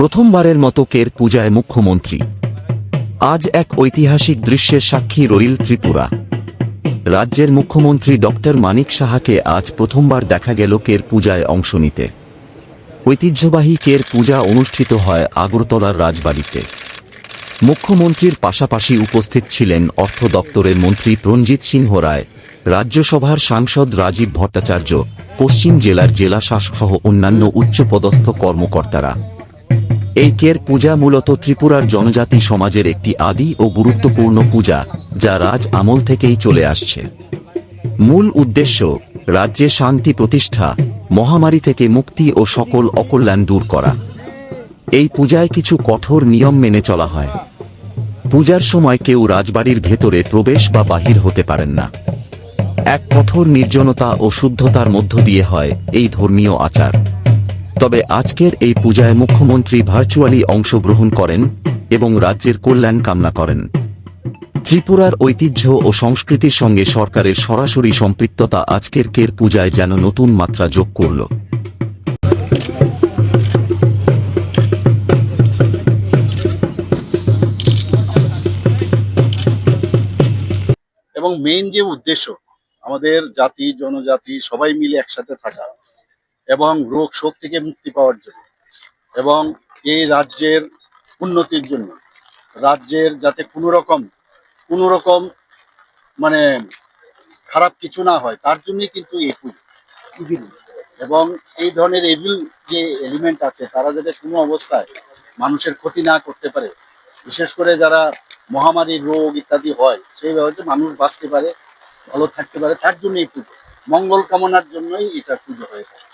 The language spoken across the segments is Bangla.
প্রথমবারের মতো কের পূজায় মুখ্যমন্ত্রী। আজ এক ঐতিহাসিক দৃশ্যের সাক্ষী রইল ত্রিপুরা। রাজ্যের মুখ্যমন্ত্রী ডক্টর মানিক সাহাকে আজ প্রথমবার দেখা গেল কের পূজায় অংশ নিতে। ঐতিহ্যবাহী কের পূজা অনুষ্ঠিত হয় আগরতলার রাজবাড়িতে। মুখ্যমন্ত্রীর পাশাপাশি উপস্থিত ছিলেন অর্থ দপ্তরের মন্ত্রী প্রণজিৎ সিংহ রায়, রাজ্যসভার সাংসদ রাজীব ভট্টাচার্য, পশ্চিম জেলার জেলা শাসক সহ অন্যান্য উচ্চপদস্থ কর্মকর্তারা। এই কের পূজা মূলত ত্রিপুরার জনজাতি সমাজের একটি আদি ও গুরুত্বপূর্ণ পূজা, যা রাজ আমল থেকেই চলে আসছে। মূল উদ্দেশ্য, রাজ্যে শান্তি প্রতিষ্ঠা, মহামারী থেকে মুক্তি ও সকল অকল্যাণ দূর করা। এই পূজায় কিছু কঠোর নিয়ম মেনে চলা হয়। পূজার সময় কেউ রাজবাড়ির ভেতরে প্রবেশ বা বাহির হতে পারেন না। এক কঠোর নির্জনতা ও শুদ্ধতার মধ্য দিয়ে হয় এই ধর্মীয় আচার। তবে আজকের এই পূজায় মুখ্যমন্ত্রী ভার্চুয়ালি অংশগ্রহণ করেন এবং রাজ্যের কল্যাণ কামনা করেন। ত্রিপুরার ঐতিহ্য ও সংস্কৃতির সঙ্গে সরকারের সরাসরি সম্পৃক্ততা আজকের কের পূজায় যেন নতুন মাত্রা যোগ করল। এবং মেইন যে উদ্দেশ্য, আমাদের জাতি, জনজাতি সবাই মিলে একসাথে থাকা এবং রোগ শোক থেকে মুক্তি পাওয়ার জন্য এবং এই রাজ্যের উন্নতির জন্য। রাজ্যের যাতে কোনো রকম কোনো রকম মানে খারাপ কিছু না হয়, তার জন্যই কিন্তু এই পুজো। এবং এই ধরনের এভিল যে এলিমেন্ট আছে, তারা যাতে কোনো অবস্থায় মানুষের ক্ষতি না করতে পারে, বিশেষ করে যারা মহামারী রোগ ইত্যাদি হয়, সেই সেইভাবে মানুষ বাঁচতে পারে, ভালো থাকতে পারে, তার জন্য এই পুজো। মঙ্গল কামনার জন্যই এটা পুজো হয়ে থাকে।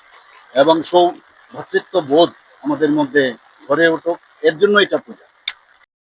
এবং সৌ ভ্রাতৃত্ব বোধ আমাদের মধ্যে গড়ে উঠুক এর জন্য এটা পূজা।